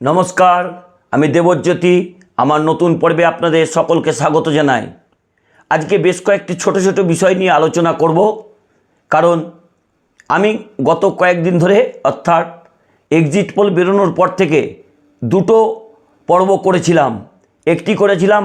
নমস্কার, আমি দেবজ্যোতি। আমার নতুন পর্বে আপনাদের সকলকে স্বাগত জানাই। আজকে বেশ কয়েকটি ছোট ছোট বিষয় নিয়ে আলোচনা করব, কারণ আমি গত কয়েকদিন ধরে, অর্থাৎ এক্সিট পোল বেরোনোর পর থেকে দুটো পর্ব করেছিলাম। একটি করেছিলাম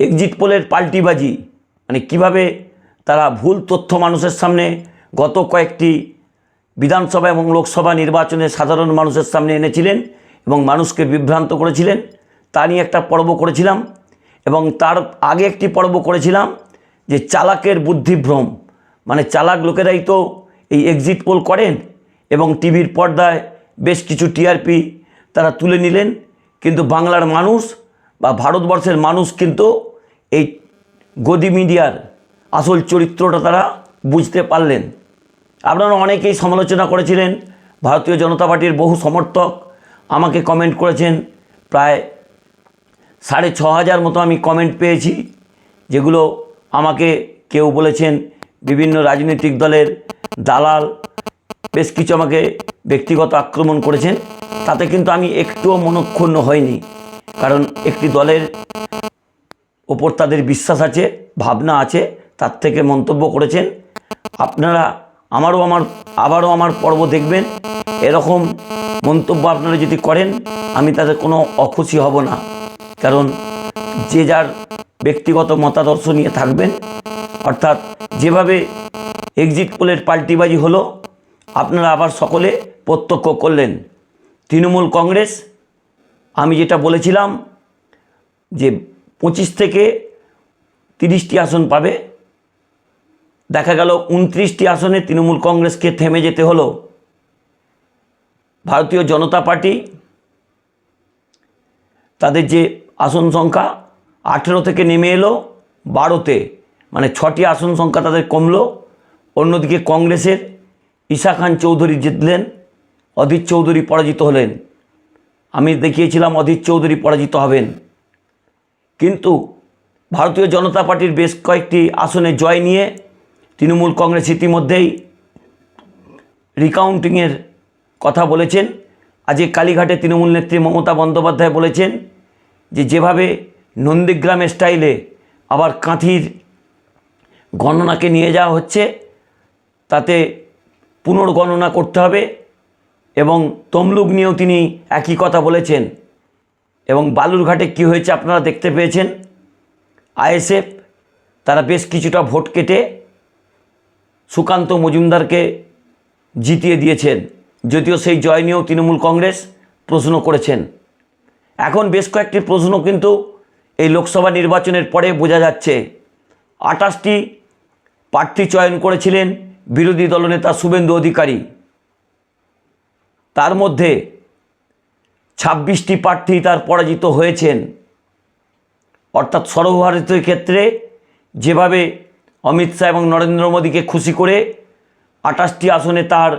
এক্সিট পোলের পাল্টিবাজি মানে কীভাবে তারা ভুল তথ্য মানুষের সামনে গত কয়েকটি বিধানসভা এবং লোকসভা নির্বাচনে সাধারণ মানুষের সামনে এনেছিলেন এবং মানুষকে বিভ্রান্ত করেছিলেন। তা নিয়ে একটা পর্ব করেছিলাম এবং তার আগে একটি পর্ব করেছিলাম যে চালাকের বুদ্ধিভ্রম মানে চালাক লোকেরাই তো এই এক্সিট পোল করেন এবং টিভির পর্দায় বেশ কিছু টিআরপি তারা তুলে নিলেন। কিন্তু বাংলার মানুষ বা ভারতবর্ষের মানুষ কিন্তু এই গদি মিডিয়ার আসল চরিত্রটা তারা বুঝতে পারলেন। আপনারা অনেকেই সমালোচনা করেছিলেন। ভারতীয় জনতা পার্টির বহু সমর্থক আমাকে কমেন্ট করেছেন। প্রায় সাড়ে ছ হাজার মতো আমি কমেন্ট পেয়েছি, যেগুলো আমাকে কেউ বলেছেন বিভিন্ন রাজনৈতিক দলের দালাল বেশ কিছু আমাকে ব্যক্তিগত আক্রমণ করেছেন। তাতে কিন্তু আমি একটুও মনক্ষুণ্ণ হইনি, কারণ একটি দলের ওপর তাদের বিশ্বাস আছে, ভাবনা আছে, তার থেকে মন্তব্য করেছেন। আপনারা আমারও আমার, আবারও আমার পর্ব দেখবেন। এরকম মন্তব্য আপনারা যদি করেন, আমি তাদের কোনো অখুশি হব না। কারণ যে যার ব্যক্তিগত মতাদর্শ নিয়ে থাকবেন, অর্থাৎ যেভাবে এক্সিট পোলের পাল্টিবাজি হলো, আপনারা আবার সকলে প্রত্যক্ষ করলেন। তৃণমূল কংগ্রেস, আমি যেটা বলেছিলাম যে পঁচিশ থেকে তিরিশটি আসন পাবে। দেখা গেল উনত্রিশটি আসনে তৃণমূল কংগ্রেসকে থেমে যেতে হলো। ভারতীয় জনতা পার্টি, তাদের যে আসন সংখ্যা আঠেরো থেকে নেমে এলো, বারোতে মানে ছটি আসন সংখ্যা তাদের কমলো। অন্যদিকে কংগ্রেসের ঈশা খান চৌধুরী জিতলেন, অধীর চৌধুরী পরাজিত হলেন। আমি দেখিয়েছিলাম অধীর চৌধুরী পরাজিত হবেন। কিন্তু ভারতীয় জনতা পার্টির বেশ কয়েকটি আসনে জয় নিয়ে তৃণমূল কংগ্রেস ইতিমধ্যেই রিকাউন্টিংয়ের কথা বলেছেন। আজকে কালীঘাটে তৃণমূল নেত্রী মমতা বন্দ্যোপাধ্যায় বলেছেন যে, যেভাবে নন্দীগ্রামের স্টাইলে আবার কাঁথির গণনাকে নিয়ে যাওয়া হচ্ছে, তাতে পুনর্গণনা করতে হবে এবং তমলুক নিয়েও তিনি একই কথা বলেছেন। এবং বালুরঘাটে কী হয়েছে আপনারা দেখতে পেয়েছেন। আইএসএফ, তারা বেশ কিছুটা ভোট কেটে সুকান্ত মজুমদারকে জিতিয়ে দিয়েছেন। যদিও সেই জয় নিয়েও তৃণমূল কংগ্রেস প্রশ্ন করেছেন। এখন বেশ কয়েকটি প্রশ্ন কিন্তু এই লোকসভা নির্বাচনের পরে বোঝা যাচ্ছে। আঠাশটি প্রার্থী চয়ন করেছিলেন বিরোধী দলনেতা শুভেন্দু অধিকারী। তার মধ্যে ছাব্বিশটি প্রার্থী তার পরাজিত হয়েছেন। অর্থাৎ সর্বভারতীয় ক্ষেত্রে যেভাবে অমিত শাহ এবং নরেন্দ্র মোদীকে খুশি করে আঠাশটি আসনে তার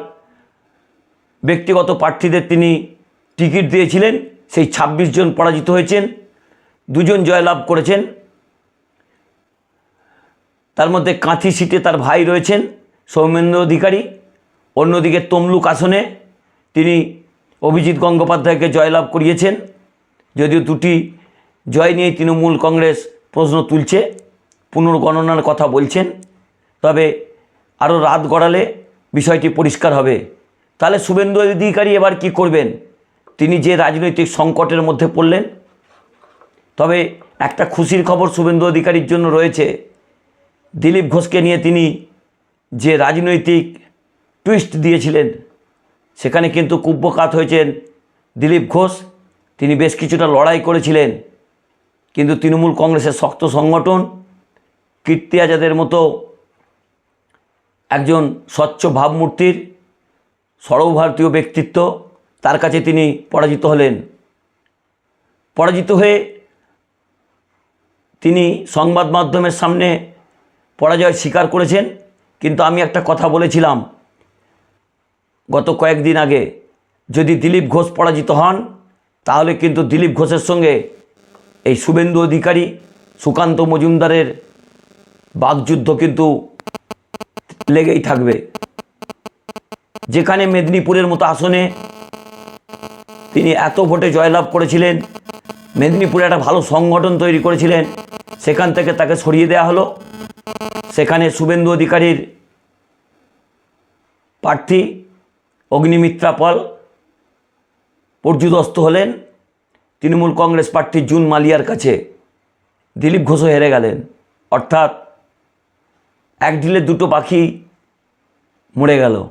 ব্যক্তিগত প্রার্থীদের তিনি টিকিট দিয়েছিলেন, সেই ২৬ জন পরাজিত হয়েছেন, দুজন জয়লাভ করেছেন। তার মধ্যে কাঁথি সিটে তার ভাই রয়েছেন, সৌমেন্দ্র অধিকারী। অন্যদিকে তমলুক আসনে তিনি অভিজিৎ গঙ্গোপাধ্যায়কে জয়লাভ করিয়েছেন। যদিও দুটি জয় নিয়ে তৃণমূল কংগ্রেস প্রশ্ন তুলছে, পুনর্গণনার কথা বলছেন। তবে আরও রাত গড়ালে বিষয়টি পরিষ্কার হবে। তাহলে শুভেন্দু অধিকারী এবার কি করবেন? তিনি যে রাজনৈতিক সংকটের মধ্যে পড়লেন, তবে একটা খুশির খবর শুভেন্দু অধিকারীর জন্য রয়েছে। দিলীপ ঘোষকে নিয়ে তিনি যে রাজনৈতিক টুইস্ট দিয়েছিলেন, সেখানে কিন্তু কুব্যকাত হয়েছেন দিলীপ ঘোষ। তিনি বেশ কিছুটা লড়াই করেছিলেন, কিন্তু তৃণমূল কংগ্রেসের শক্ত সংগঠন কীর্তি আজাদের মতো একজন স্বচ্ছ ভাবমূর্তির সর্বভারতীয় ব্যক্তিত্ব, তার কাছে তিনি পরাজিত হলেন। পরাজিত হয়ে তিনি সংবাদ মাধ্যমের সামনে পরাজয় স্বীকার করেছেন। কিন্তু আমি একটা কথা বলেছিলাম। গত কয়েকদিন আগে, যদি দিলীপ ঘোষ পরাজিত হন, তাহলে কিন্তু দিলীপ ঘোষের সঙ্গে এই শুভেন্দু অধিকারী, সুকান্ত মজুমদারের বাকযুদ্ধ কিন্তু লেগেই থাকবে। যেখানে মেদিনীপুরের মতো আসনে তিনি এত ভোটে জয়লাভ করেছিলেন, মেদিনীপুরে একটা ভালো সংগঠন তৈরি করেছিলেন, সেখান থেকে তাকে সরিয়ে দেওয়া হলো। সেখানে শুভেন্দু অধিকারীর প্রার্থী অগ্নিমিত্রা পল পর্যুদস্ত হলেন। তৃণমূল কংগ্রেস প্রার্থী জুন মালিয়ার কাছে দিলীপ ঘোষও হেরে গেলেন। অর্থাৎ এক ঢিলে দুটো পাখি মরে গেল।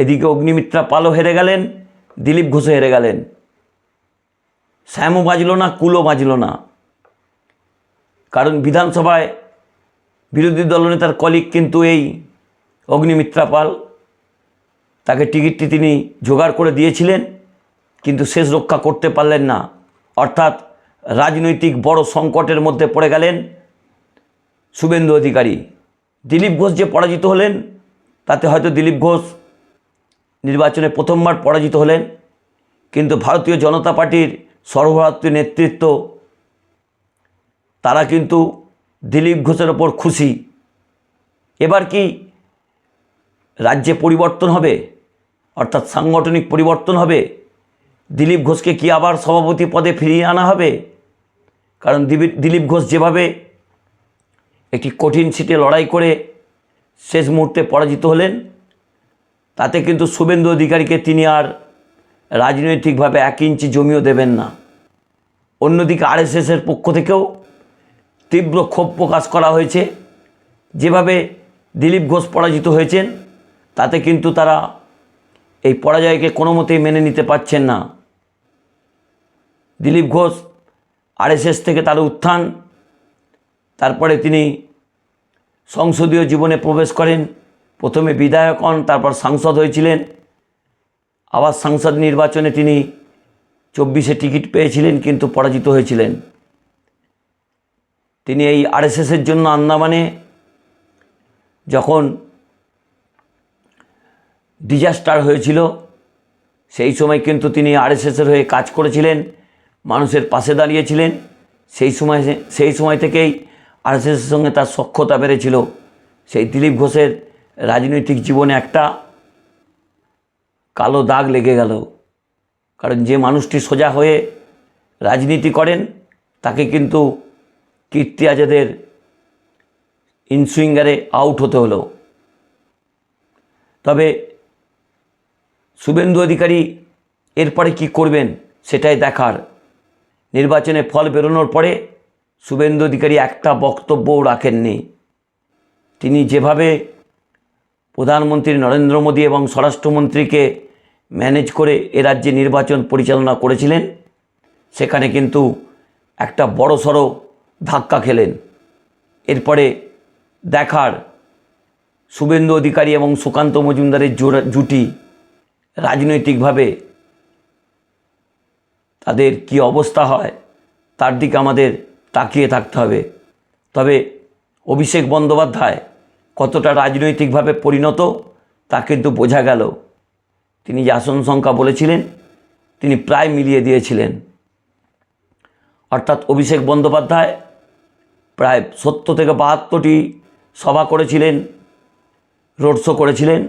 এদিকে অগ্নিমিত্রা পালও হেরে গেলেন, দিলীপ ঘোষও হেরে গেলেন। শ্যামও বাজল না, কুলও বাজল না। কারণ বিধানসভায় বিরোধী দলনেতার কলিগ কিন্তু এই অগ্নিমিত্রা পাল। তাকে টিকিটটি তিনি জোগাড় করে দিয়েছিলেন, কিন্তু শেষ রক্ষা করতে পারলেন না। অর্থাৎ রাজনৈতিক বড় সংকটের মধ্যে পড়ে গেলেন শুভেন্দু অধিকারী। দিলীপ ঘোষ যে পরাজিত হলেন, তাতে হয়তো দিলীপ ঘোষ নির্বাচনে প্রথমবার পরাজিত হলেন, কিন্তু ভারতীয় জনতা পার্টির সর্বভারতীয় নেতৃত্ব, তারা কিন্তু দিলীপ ঘোষের ওপর খুশি। এবার কি রাজ্যে পরিবর্তন হবে? অর্থাৎ সাংগঠনিক পরিবর্তন হবে? দিলীপ ঘোষকে কি আবার সভাপতি পদে ফিরিয়ে আনা হবে? কারণ দিলীপ ঘোষ যেভাবে একটি কঠিন সিটে লড়াই করে শেষ মুহূর্তে পরাজিত হলেন তাতে কিন্তু শুভেন্দু অধিকারীকে তিনি আর রাজনৈতিকভাবে এক ইঞ্চি জমিও দেবেন না। অন্যদিকে আরএসএসের পক্ষ থেকেও তীব্র ক্ষোভ প্রকাশ করা হয়েছে। যেভাবে দিলীপ ঘোষ পরাজিত হয়েছেন, তাতে কিন্তু তারা এই পরাজয়কে কোনো মতেই মেনে নিতে পারছেন না। দিলীপ ঘোষ আরএসএস থেকে তার উত্থান, তারপরে তিনি সংসদীয় জীবনে প্রবেশ করেন। প্রথমে বিধায়ক হন, তারপর সাংসদ হয়েছিলেন। আবার সাংসদ নির্বাচনে তিনি চব্বিশে টিকিট পেয়েছিলেন, কিন্তু পরাজিত হয়েছিলেন। তিনি এই আরএসএসের জন্য আন্দামানে যখন ডিজাস্টার হয়েছিল, সেই সময় কিন্তু তিনি আরএসএসের হয়ে কাজ করেছিলেন, মানুষের পাশে দাঁড়িয়েছিলেন। সেই সময় সেই সময় থেকেই আরএসএসের সঙ্গে তার সখ্যতা বেড়েছিল। সেই দিলীপ ঘোষের রাজনৈতিক জীবনে একটা কালো দাগ লেগে গেল। কারণ যে মানুষটি সোজা হয়ে রাজনীতি করেন, তাকে কিন্তু কীর্তি আজাদের ইনসুইঙ্গারে আউট হতে হলো। তবে শুভেন্দু অধিকারী এরপরে কি করবেন সেটাই দেখার। নির্বাচনে ফল বেরোনোর পরে শুভেন্দু অধিকারী একটা বক্তব্যও রাখেননি। তিনি যেভাবে প্রধানমন্ত্রী নরেন্দ্র মোদী এবং স্বরাষ্ট্রমন্ত্রীকে ম্যানেজ করে এ রাজ্যে নির্বাচন পরিচালনা করেছিলেন, সেখানে কিন্তু একটা বড় সড়ো ধাক্কা খেলেন। এরপরে দেখার শুভেন্দু অধিকারী এবং সুকান্ত মজুমদারের জুটি রাজনৈতিকভাবে তাদের কি অবস্থা হয়, তার দিকে আমাদের তাকিয়ে থাকতে হবে। তবে অভিষেক বন্দ্যোপাধ্যায় কতটা রাজনৈতিকভাবে পরিণত, তা কিন্তু বোঝা গেল। তিনি যে আসন সংখ্যা বলেছিলেন, তিনি প্রায় মিলিয়ে দিয়েছিলেন। অর্থাৎ অভিষেক বন্দ্যোপাধ্যায় প্রায় সত্তর থেকে বাহাত্তরটি সভা করেছিলেন, রোড শো করেছিলেন।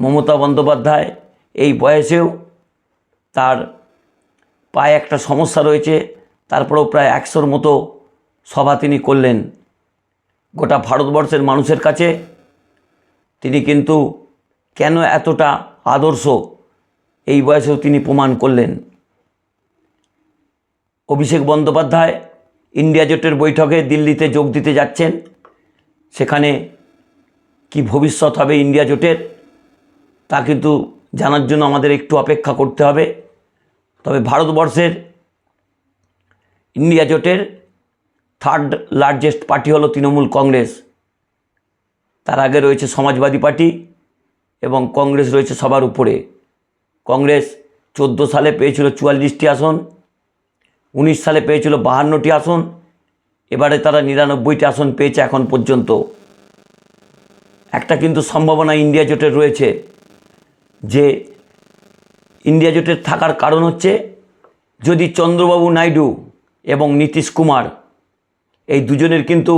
মমতা বন্দ্যোপাধ্যায় এই বয়সেও তার পায়ে একটা সমস্যা রয়েছে, তারপরেও প্রায় একশোর মতো সভা তিনি করলেন। গোটা ভারতবর্ষের মানুষের কাছে তিনি কিন্তু কেন এতটা আদর্শ? এই বয়সেও তিনি প্রমাণ করলেন। অভিষেক বন্দ্যোপাধ্যায় ইন্ডিয়া জোটের বৈঠকে দিল্লিতে যোগ দিতে যাচ্ছেন। সেখানে কি ভবিষ্যৎ হবে ইন্ডিয়া জোটের, তা কিন্তু জানার জন্য আমাদের একটু অপেক্ষা করতে হবে। তবে ভারতবর্ষের ইন্ডিয়া জোটের থার্ড লার্জেস্ট পার্টি হলো তৃণমূল কংগ্রেস। তার আগে রয়েছে সমাজবাদী পার্টি এবং কংগ্রেস রয়েছে সবার উপরে। কংগ্রেস চোদ্দ সালে পেয়েছিল চুয়াল্লিশটি আসন, উনিশ সালে পেয়েছিল বাহান্নটি আসন, এবারে তারা নিরানব্বইটি আসন পেয়েছে এখন পর্যন্ত। একটা কিন্তু সম্ভাবনা ইন্ডিয়া জোটের রয়েছে, যে ইন্ডিয়া জোটের থাকার কারণ হচ্ছে যদি চন্দ্রবাবু নাইডু এবং নীতিশ কুমার এই দুজনের কিন্তু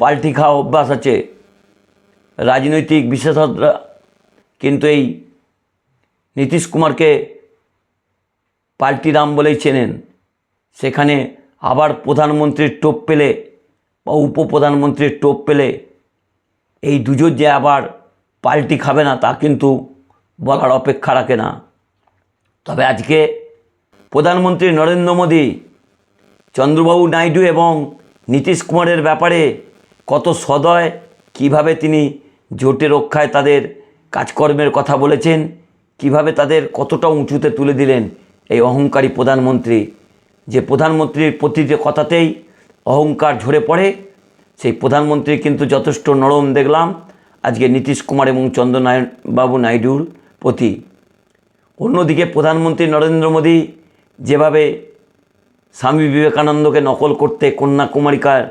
পাল্টি খাওয়া অভ্যাস আছে। রাজনৈতিক বিশেষজ্ঞরা কিন্তু এই নীতিশ কুমারকে পাল্টি রাম বলেই চেনেন। সেখানে আবার প্রধানমন্ত্রীর টোপ পেলে বা উপপ্রধানমন্ত্রীর টোপ পেলে এই দুজন যে আবার পাল্টি খাবে না, তা কিন্তু বলার অপেক্ষা রাখে না। তবে আজকে প্রধানমন্ত্রী নরেন্দ্র মোদী, চন্দ্রবাবু নাইডু এবং নীতিশ কুমারের ব্যাপারে কত সদয়, কীভাবে তিনি জোটে রক্ষায় তাদের কাজকর্মের কথা বলেছেন, কীভাবে তাদের কতটা উঁচুতে তুলে দিলেন এই অহংকারী প্রধানমন্ত্রী। যে প্রধানমন্ত্রীর প্রতিটি কথাতেই অহংকার ঝরে পড়ে, সেই প্রধানমন্ত্রী কিন্তু যথেষ্ট নরম দেখলাম আজকে নীতিশ কুমার এবং চন্দ্রনারায়ণ বাবু নাইডুর প্রতি। অন্যদিকে প্রধানমন্ত্রী নরেন্দ্র মোদী যেভাবে স্বামী বিবেকানন্দকে নকল করতে কন্যাকুমারিকার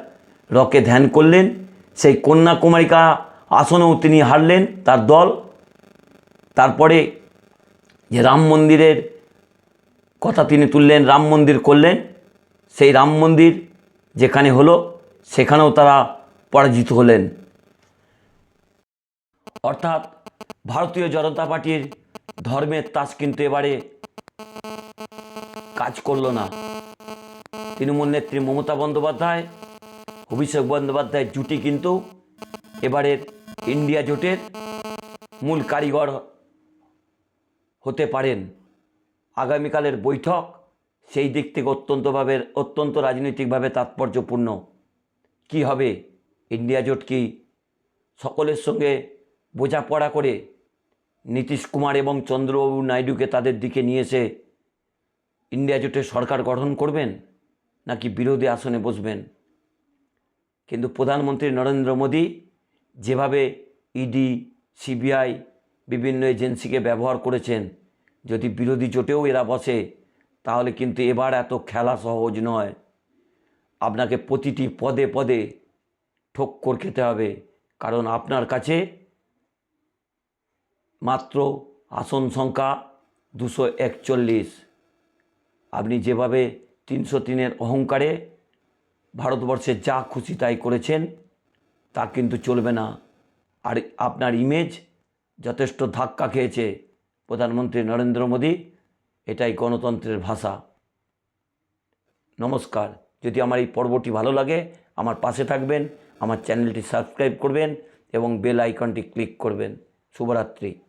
রকে ধ্যান করলেন। সেই কন্যাকুমারিকা আসনেও তিনি হারলেন তার দল। তারপরে যে রাম মন্দিরের কথা তিনি তুললেন, রাম মন্দির করলেন। সেই রাম মন্দির যেখানে হলো, সেখানেও তারা পরাজিত হলেন। অর্থাৎ ভারতীয় জনতা পার্টির ধর্মের তাস কিন্তু এবারে কাজ করল না। তৃণমূল নেত্রী মমতা বন্দ্যোপাধ্যায়, অভিষেক বন্দ্যোপাধ্যায়ের জুটি কিন্তু এবারের ইন্ডিয়া জোটের মূল কারিগর হতে পারেন। আগামীকালের বৈঠক সেই দিক থেকে অত্যন্তভাবে, অত্যন্ত রাজনৈতিকভাবে তাৎপর্যপূর্ণ। কি হবে? ইন্ডিয়া জোট কি সকলের সঙ্গে বোঝাপড়া করে নীতিশ কুমার এবং চন্দ্রবাবু নাইডুকে তাদের দিকে নিয়ে এসে ইন্ডিয়া জোটের সরকার গঠন করবেন? নাকি বিরোধী আসনে বসবেন? কিন্তু প্রধানমন্ত্রী নরেন্দ্র মোদী যেভাবে ইডি সিবিআই বিভিন্ন এজেন্সিকে ব্যবহার করেছেন, যদি বিরোধী জোটেও এরা বসে, তাহলে কিন্তু এবার এত খেলা সহজ নয়। আপনাকে প্রতিটি পদে পদে ঠক্কর খেতে হবে, কারণ আপনার কাছে মাত্র আসন সংখ্যা দুশো একচল্লিশ। আপনি যেভাবে তিনশো তিনের অহংকারে ভারতবর্ষে যা খুশি তাই করেছেন, তা কিন্তু চলবে না। আর আপনার ইমেজ যথেষ্ট ধাক্কা খেয়েছে প্রধানমন্ত্রী নরেন্দ্র মোদী, এটাই গণতন্ত্রের ভাষা। নমস্কার। যদি আমার এই পর্বটি ভালো লাগে, আমার পাশে থাকবেন, আমার চ্যানেলটি সাবস্ক্রাইব করবেন এবং বেল আইকনটি ক্লিক করবেন। শুভরাত্রি।